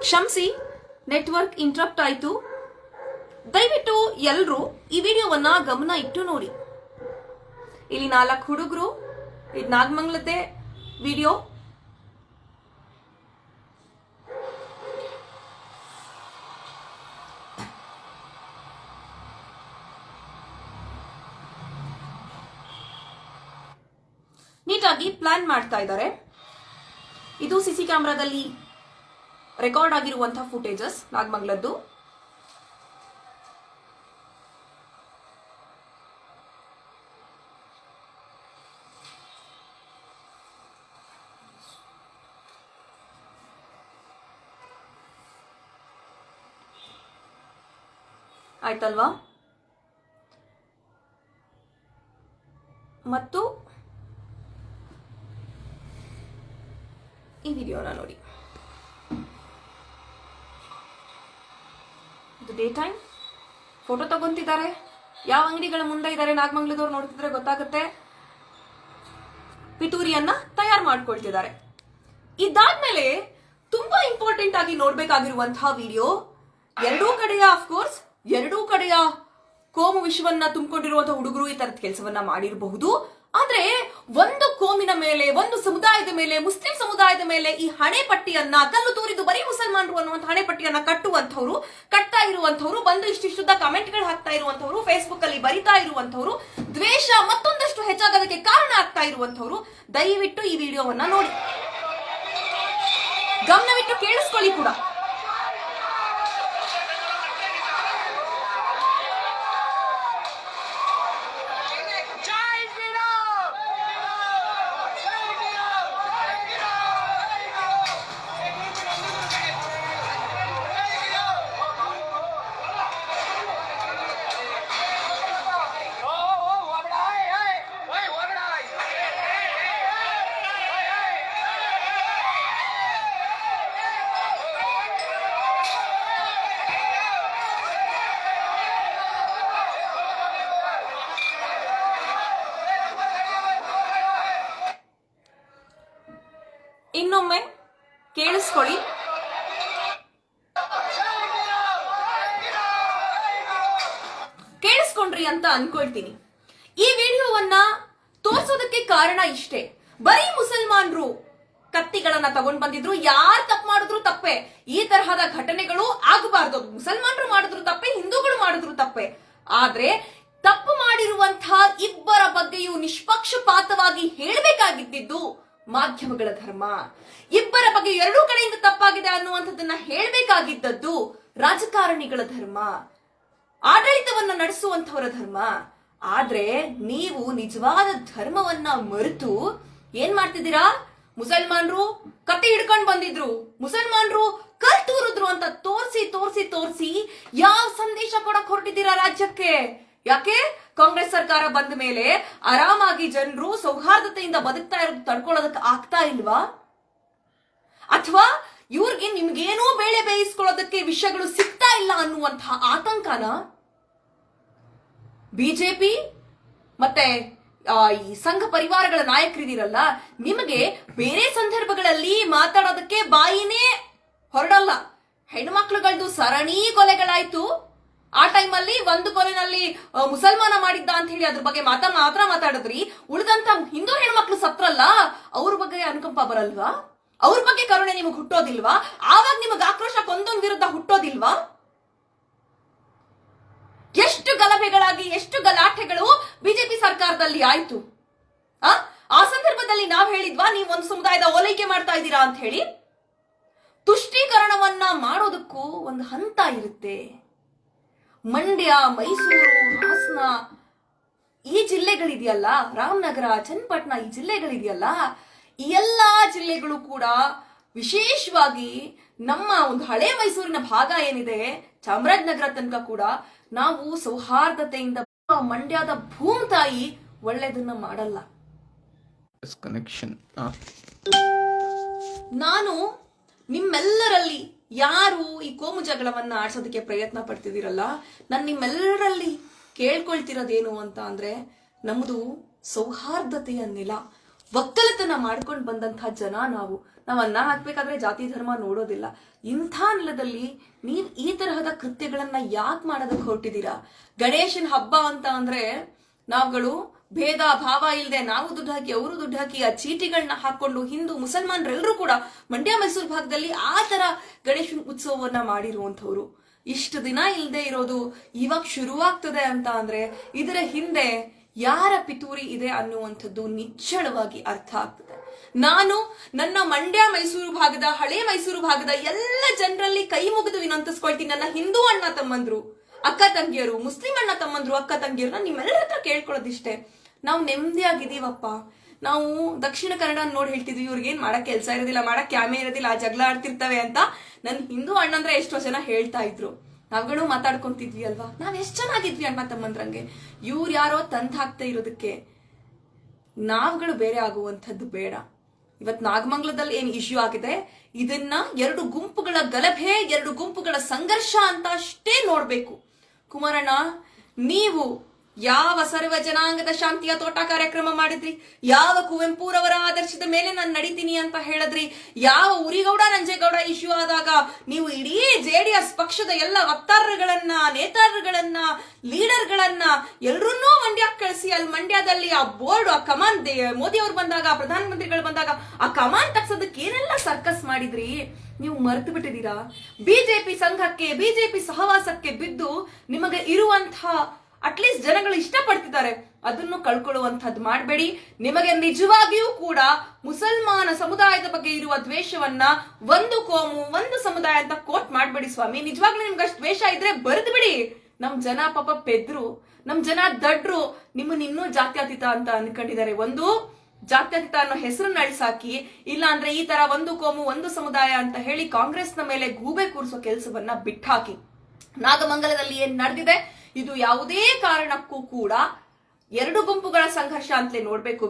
ಕ್ಷಮಿಸಿ, network interrupt ಆಯಿತು. ದಯವಿಟ್ಟು ಎಲ್ಲರೂ ಈ ವಿಡಿಯೋವನ್ನ ಗಮನ ಇಟ್ಟು ನೋಡಿ. ಇಲ್ಲಿ ನಾಲ್ಕು ಹುಡುಗರು ಇದು ನಾಗಮಂಗ್ಲತೆ ವಿಡಿಯೋ. ನೀಟಾಗಿ ಪ್ಲಾನ್ ಮಾಡ್ತಾ ಇದ್ದಾರೆ. ಇದು ಸಿಸಿ ಕ್ಯಾಮ್ರಾದಲ್ಲಿ ರೆಕಾರ್ಡ್ ಆಗಿರುವಂತಹ ಫುಟೇಜಸ್ ನಾಗಮಂಗ್ಲದ್ದು. ಆಯ್ತಲ್ವಾ? ಮತ್ತು ಈ ವಿಡಿಯೋನ ನೋಡಿ. ಇದು ಡೇ ಟೈಮ್? ಫೋಟೋ ತಗೊಂತಿದ್ದಾರೆ? ಯಾವ ಅಂಗಡಿಗಳ ಮುಂದೆ ಇದ್ದಾರೆ ನಾಗಮಂಗ್ಲದವ್ರು ನೋಡ್ತಿದ್ರೆ ಗೊತ್ತಾಗುತ್ತೆ. ಪಿತೂರಿಯನ್ನ ತಯಾರು ಮಾಡ್ಕೊಳ್ತಿದ್ದಾರೆ. ಇದಾದ್ಮೇಲೆ ತುಂಬಾ ಇಂಪಾರ್ಟೆಂಟ್ ಆಗಿ ನೋಡ್ಬೇಕಾಗಿರುವಂತಹ ವಿಡಿಯೋ ಎರಡೂ ಕಡೆಯ ಕೋರ್ಸ್ ಎರಡೂ ಕಡೆಯ ಕೋಮು ವಿಶ್ವವನ್ನ ತುಂಬಿಕೊಂಡಿರುವಂತಹ ಹುಡುಗರು ಈ ತರದ ಕೆಲಸವನ್ನ ಮಾಡಿರಬಹುದು. ಆದ್ರೆ ಒಂದು ಕೋಮಿನ ಮೇಲೆ, ಒಂದು ಸಮುದಾಯದ ಮೇಲೆ, ಮುಸ್ಲಿಂ ಸಮುದಾಯದ ಮೇಲೆ ಈ ಹಣೆ ಪಟ್ಟಿಯನ್ನ ಕಲ್ಲು ತೂರಿದು ಬರೀ ಮುಸಲ್ಮಾನರು ಅನ್ನುವಂತ ಹಣೆ ಪಟ್ಟಿಯನ್ನ ಕಟ್ಟುವಂತವ್ರು ಕಟ್ತಾ ಇರುವಂತವ್ರು ಬಂದು ಇಷ್ಟಿಷ್ಟುದ್ದ ಕಮೆಂಟ್ಗಳು ಹಾಕ್ತಾ ಇರುವಂತವ್ರು ಫೇಸ್ಬುಕ್ ಅಲ್ಲಿ ಬರಿತಾ ಇರುವಂತವ್ರು ದ್ವೇಷ ಮತ್ತೊಂದಷ್ಟು ಹೆಚ್ಚಾಗೋದಕ್ಕೆ ಕಾರಣ ಆಗ್ತಾ ಇರುವಂತವ್ರು ದಯವಿಟ್ಟು ಈ ವಿಡಿಯೋವನ್ನ ನೋಡಿ. ಗಮನವಿಟ್ಟು ಕೇಳಿಸ್ಕೊಳ್ಳಿ ಕೂಡ. ಇನ್ನೊಮ್ಮೆ ಕೇಳಿಸ್ಕೊಳ್ಳಿ. ಕೇಳಿಸ್ಕೊಂಡ್ರಿ ಅಂತ ಅನ್ಕೊಳ್ತೀನಿ. ಈ ವಿಡಿಯೋವನ್ನ ತೋರ್ಸೋದಕ್ಕೆ ಕಾರಣ ಇಷ್ಟೇ. ಬರೀ ಮುಸಲ್ಮಾನ್ರು ಕತ್ತಿಗಳನ್ನ ತಗೊಂಡ್ ಬಂದಿದ್ರು, ಯಾರು ತಪ್ಪು ಮಾಡಿದ್ರು ತಪ್ಪೆ. ಈ ತರಹದ ಘಟನೆಗಳು ಆಗಬಾರ್ದು. ಮುಸಲ್ಮಾನರು ಮಾಡಿದ್ರು ತಪ್ಪೆ, ಹಿಂದೂಗಳು ಮಾಡಿದ್ರು ತಪ್ಪೆ. ಆದ್ರೆ ತಪ್ಪು ಮಾಡಿರುವಂತಹ ಇಬ್ಬರ ಬಗ್ಗೆಯೂ ನಿಷ್ಪಕ್ಷಪಾತವಾಗಿ ಹೇಳಬೇಕಾಗಿದ್ದು ಮಾಧ್ಯಮಗಳ ಧರ್ಮ. ಇಬ್ಬರ ಬಗ್ಗೆ ಎರಡೂ ಕಡೆಯಿಂದ ತಪ್ಪಾಗಿದೆ ಅನ್ನುವಂಥದ್ದನ್ನ ಹೇಳಬೇಕಾಗಿದ್ದದ್ದು ರಾಜಕಾರಣಿಗಳ ಧರ್ಮ. ಆಡಳಿತವನ್ನ ನಡೆಸುವಂತವರ ಧರ್ಮ. ಆದ್ರೆ ನೀವು ನಿಜವಾದ ಧರ್ಮವನ್ನ ಮರೆತು ಏನ್ ಮಾಡ್ತಿದ್ದೀರಾ? ಮುಸಲ್ಮಾನ್ರು ಕತೆ ಹಿಡ್ಕೊಂಡ್ ಬಂದಿದ್ರು. ಮುಸಲ್ಮಾನ್ರು ಕಲ್ ತೂರಿದ್ರು ಅಂತ ತೋರಿಸಿ ತೋರಿಸಿ ತೋರಿಸಿ ಯಾವ ಸಂದೇಶ ಕೊಡಕ್ ಹೊರಟಿದ್ದೀರಾ ರಾಜ್ಯಕ್ಕೆ? ಯಾಕೆ? ಕಾಂಗ್ರೆಸ್ ಸರ್ಕಾರ ಬಂದ ಮೇಲೆ ಆರಾಮಾಗಿ ಜನರು ಸೌಹಾರ್ದತೆಯಿಂದ ಬದುಕ್ತಾ ಇರೋದು ತಡ್ಕೊಳ್ಳೋದಕ್ಕೆ ಆಗ್ತಾ ಇಲ್ವಾ? ಅಥವಾ ಇವ್ರಿಗೆ ನಿಮ್ಗೇನೋ ಬೇಳೆ ಬೇಯಿಸ್ಕೊಳ್ಳೋದಕ್ಕೆ ವಿಷಯಗಳು ಸಿಗ್ತಾ ಇಲ್ಲ ಅನ್ನುವಂತಹ ಆತಂಕನ? ಬಿಜೆಪಿ ಮತ್ತೆ ಈ ಸಂಘ ಪರಿವಾರಗಳ ನಾಯಕರಿದ್ದೀರಲ್ಲ, ನಿಮಗೆ ಬೇರೆ ಸಂದರ್ಭಗಳಲ್ಲಿ ಮಾತಾಡೋದಕ್ಕೆ ಬಾಯಿನೇ ಹೊರಡಲ್ಲ. ಹೆಣ್ಮಕ್ಳುಗಳದ್ದು ಸರಣಿ ಕೊಲೆಗಳಾಯ್ತು. ಆ ಟೈಮಲ್ಲಿ ಒಂದು ಕೊಲೆನಲ್ಲಿ ಆ, ಮುಸಲ್ಮಾನ ಮಾಡಿದ್ದ ಅಂತ ಹೇಳಿ ಅದ್ರ ಬಗ್ಗೆ ಮಾತಾ ಮಾತ್ರ ಮಾತಾಡಿದ್ರಿ. ಉಳಿದಂತ ಹಿಂದೂ ಹೆಣ್ಮಕ್ಳು ಸತ್ರಲ್ಲ ಅವ್ರ ಬಗ್ಗೆ ಅನುಕಂಪ ಬರಲ್ವಾ? ಅವ್ರ ಬಗ್ಗೆ ಕರುಣೆ ನಿಮಗೆ ಹುಟ್ಟೋದಿಲ್ವಾ? ಆವಾಗ ನಿಮಗೆ ಆಕ್ರೋಶ ಕೊಂದೊಂದ್ ವಿರುದ್ಧ ಹುಟ್ಟೋದಿಲ್ವಾ? ಎಷ್ಟು ಗಲಭೆಗಳಾಗಿ ಎಷ್ಟು ಗಲಾಟೆಗಳು ಬಿಜೆಪಿ ಸರ್ಕಾರದಲ್ಲಿ ಆಯ್ತು. ಆ ಸಂದರ್ಭದಲ್ಲಿ ನಾವ್ ಹೇಳಿದ್ವಾ ನೀವು ಒಂದು ಸಮುದಾಯದ ಓಲೈಕೆ ಮಾಡ್ತಾ ಇದ್ದೀರಾ ಅಂತ ಹೇಳಿ? ತುಷ್ಟೀಕರಣವನ್ನ ಮಾಡೋದಕ್ಕೂ ಒಂದು ಹಂತ ಇರುತ್ತೆ. ಮಂಡ್ಯ ಮೈಸೂರು ಹಾಸನ ಈ ಜಿಲ್ಲೆಗಳಿದೆಯಲ್ಲ ರಾಮನಗರ ಚನ್ನಪಟ್ಟಣ ಈ ಜಿಲ್ಲೆಗಳಿದೆಯಲ್ಲ ಈ ಎಲ್ಲ ಜಿಲ್ಲೆಗಳು ಕೂಡ ವಿಶೇಷವಾಗಿ ನಮ್ಮ ಒಂದು ಹಳೆ ಮೈಸೂರಿನ ಭಾಗ ಏನಿದೆ ಚಾಮರಾಜನಗರ ತನಕ ಕೂಡ ನಾವು ಸೌಹಾರ್ದತೆಯಿಂದ ಮಂಡ್ಯದ ಭೂಮಿ ತಾಯಿ ಒಳ್ಳೆದನ್ನ ಮಾಡಲ್ಲ. ಕನೆಕ್ಷನ್ ನಾನು ನಿಮ್ಮೆಲ್ಲರಲ್ಲಿ ಯಾರು ಈ ಕೋಮು ಜಗಳವನ್ನ ಆಡ್ಸೋದಕ್ಕೆ ಪ್ರಯತ್ನ ಪಡ್ತಿದ್ದೀರಲ್ಲ? ನಾನು ನಿಮ್ಮೆಲ್ಲರಲ್ಲಿ ಕೇಳ್ಕೊಳ್ತಿರೋದೇನು ಅಂತ ಅಂದ್ರೆ ನಮ್ದು ಸೌಹಾರ್ದತೆಯ ನೆಲ. ಒಕ್ಕಲತನ ಮಾಡ್ಕೊಂಡು ಬಂದಂತಹ ಜನ ನಾವು. ನಾವು ಅನ್ನ ಹಾಕ್ಬೇಕಾದ್ರೆ ಜಾತಿ ಧರ್ಮ ನೋಡೋದಿಲ್ಲ. ಇಂಥ ನೆಲದಲ್ಲಿ ನೀವ್ ಈ ತರಹದ ಕೃತ್ಯಗಳನ್ನ ಯಾಕೆ ಮಾಡೋದಕ್ಕೆ ಹೊರಟಿದ್ದೀರಾ? ಗಣೇಶನ ಹಬ್ಬ ಅಂತ ಅಂದ್ರೆ ನಾವುಗಳು ಭೇದ ಭಾವ ಇಲ್ಲದೆ ನಾವು ದುಡ್ಡು ಹಾಕಿ, ಅವರು ದುಡ್ಡು ಹಾಕಿ, ಆ ಚೀಟಿಗಳನ್ನ ಹಾಕೊಂಡು ಹಿಂದೂ ಮುಸಲ್ಮಾನರೆಲ್ಲರೂ ಕೂಡ ಮಂಡ್ಯ ಮೈಸೂರು ಭಾಗದಲ್ಲಿ ಆ ತರ ಗಣೇಶ ಉತ್ಸವವನ್ನ ಮಾಡಿರುವಂಥವ್ರು. ಇಷ್ಟು ದಿನ ಇಲ್ಲದೆ ಇರೋದು ಇವಾಗ ಶುರುವಾಗ್ತದೆ ಅಂತ ಅಂದ್ರೆ ಇದರ ಹಿಂದೆ ಯಾರ ಪಿತೂರಿ ಇದೆ ಅನ್ನುವಂಥದ್ದು ನಿಚ್ಚಳವಾಗಿ ಅರ್ಥ ಆಗ್ತದೆ. ನಾನು ನನ್ನ ಮಂಡ್ಯ ಮೈಸೂರು ಭಾಗದ, ಹಳೆ ಮೈಸೂರು ಭಾಗದ ಎಲ್ಲ ಜನರಲ್ಲಿ ಕೈ ಮುಗಿದು ವಿನಂತಿಸ್ಕೊಳ್ತೀನಿ. ನನ್ನ ಹಿಂದೂ ಅಣ್ಣ ತಮ್ಮಂದ್ರು, ಅಕ್ಕ ತಂಗಿಯರು, ಮುಸ್ಲಿಂ ಅಣ್ಣ ತಮ್ಮಂದ್ರು, ಅಕ್ಕ ತಂಗಿಯರು, ನಾನು ನಿಮ್ಮೆಲ್ಲರ ಹತ್ರ ಕೇಳ್ಕೊಳ್ಳೋದಿಷ್ಟೇ. ನಾವು ನೆಮ್ಮದಿಯಾಗಿದ್ದೀವಪ್ಪ. ನಾವು ದಕ್ಷಿಣ ಕನ್ನಡ ನೋಡಿ ಹೇಳ್ತಿದ್ವಿ, ಇವ್ರಿಗೆ ಏನ್ ಮಾಡಕ್ ಕೆಲಸ ಇರೋದಿಲ್ಲ, ಮಾಡಕ್ ಕ್ಯಾಮೆ ಇರೋದಿಲ್ಲ, ಆ ಜಗಳ ಆಡ್ತಿರ್ತವೆ ಅಂತ ನನ್ ಹಿಂದೂ ಅಣ್ಣಂದ್ರೆ ಎಷ್ಟೋ ಜನ ಹೇಳ್ತಾ ಇದ್ರು. ನಾವುಗಳು ಮಾತಾಡ್ಕೊಂತಿದ್ವಿ ಅಲ್ವಾ? ನಾವ್ ಎಷ್ಟ್ ಚೆನ್ನಾಗಿದ್ವಿ ಅಣ್ಣ ತಮ್ಮಂದ್ರಂಗೆ. ಇವ್ರು ಯಾರೋ ತಂದ್ ಹಾಕ್ತಾ ಇರೋದಕ್ಕೆ ನಾವ್ಗಳು ಬೇರೆ ಆಗುವಂಥದ್ದು ಬೇಡ. ಇವತ್ ನಾಗಮಂಗ್ಲದಲ್ಲಿ ಏನ್ ಇಶ್ಯೂ ಆಗಿದೆ? ಇದನ್ನ ಎರಡು ಗುಂಪುಗಳ ಗಲಭೆ, ಎರಡು ಗುಂಪುಗಳ ಸಂಘರ್ಷ ಅಂತ ಅಷ್ಟೇ ನೋಡ್ಬೇಕು. ಕುಮಾರಣ್ಣ, ನೀವು ಯಾವ ಸರ್ವ ಜನಾಂಗದ ಶಾಂತಿಯ ತೋಟ ಕಾರ್ಯಕ್ರಮ ಮಾಡಿದ್ರಿ? ಯಾವ ಕುವೆಂಪುರವರ ಆದರ್ಶದ ಮೇಲೆ ನಾನು ನಡೀತೀನಿ ಅಂತ ಹೇಳಿದ್ರಿ? ಯಾವ ಉರಿಗೌಡ, ನಂಜೇಗೌಡ ಇಶ್ಯೂ ಆದಾಗ ನೀವು ಇಡೀ ಜೆಡಿಎಸ್ ಪಕ್ಷದ ಎಲ್ಲ ವಕ್ತಾರರುಗಳನ್ನ ನೇತಾರರುಗಳನ್ನ ಲೀಡರ್ಗಳನ್ನ ಎಲ್ಲರನ್ನೂ ಮಂಡ್ಯಕ್ಕೆ ಕಳಿಸಿ, ಅಲ್ಲಿ ಮಂಡ್ಯದಲ್ಲಿ ಆ ಬೋರ್ಡ್, ಆ ಕಮಾನ್ ಮೋದಿ ಅವ್ರು ಬಂದಾಗ, ಪ್ರಧಾನಮಂತ್ರಿಗಳು ಬಂದಾಗ ಆ ಕಮಾನ್ ತಗ್ಸೋದಕ್ಕೆ ಏನೆಲ್ಲ ಸರ್ಕಸ್ ಮಾಡಿದ್ರಿ? ನೀವು ಮರೆತು ಬಿಟ್ಟಿದ್ದೀರಾ? ಬಿಜೆಪಿ ಸಂಘಕ್ಕೆ ಬಿಜೆಪಿ ಸಹವಾಸಕ್ಕೆ ಬಿದ್ದು ನಿಮಗೆ ಇರುವಂತಹ ಅಟ್ಲೀಸ್ಟ್ ಜನಗಳು ಇಷ್ಟಪಡ್ತಿದ್ದಾರೆ. ಅದನ್ನು ಕಳ್ಕೊಳ್ಳುವಂಥದ್ದು ಮಾಡಬೇಡಿ. ನಿಮಗೆ ನಿಜವಾಗಿಯೂ ಕೂಡ ಮುಸಲ್ಮಾನ ಸಮುದಾಯದ ಬಗ್ಗೆ ಇರುವ ದ್ವೇಷವನ್ನ ಒಂದು ಕೋಮು, ಒಂದು ಸಮುದಾಯ ಅಂತ ಕೋಟ್ ಮಾಡಬೇಡಿ ಸ್ವಾಮಿ. ನಿಜವಾಗ್ಲೂ ನಿಮ್ಗೆ ಅಷ್ಟು ದ್ವೇಷ ಇದ್ರೆ ಬರೆದು ಬಿಡಿ. ನಮ್ ಜನ ಪಾಪ ಪೆದ್ರು, ನಮ್ ಜನ ದಡ್ರು, ನಿಮ್ಮನ್ನ ಇನ್ನೂ ಜಾತ್ಯತೀತ ಅಂತ ಅನ್ಕೊಂಡಿದ್ದಾರೆ. ಒಂದು, ಜಾತ್ಯತೀತ ಅನ್ನೋ ಹೆಸರನ್ನ ಅಳಿಸಾಕಿ, ಇಲ್ಲ ಅಂದ್ರೆ ಈ ತರ ಒಂದು ಕೋಮು, ಒಂದು ಸಮುದಾಯ ಅಂತ ಹೇಳಿ ಕಾಂಗ್ರೆಸ್ನ ಮೇಲೆ ಗೂಬೆ ಕೂರಿಸೋ ಕೆಲಸವನ್ನ ಬಿಟ್ಟಾಕಿ. ನಾಗಮಂಗಲದಲ್ಲಿ ಏನ್ ನಡೆದಿದೆ? ಇದು ಯಾವುದೇ ಕಾರಣಕ್ಕೂ ಕೂಡ ಎರಡು ಗುಂಪುಗಳ ಸಂಘರ್ಷ ಅಂತಲೇ ನೋಡ್ಬೇಕು.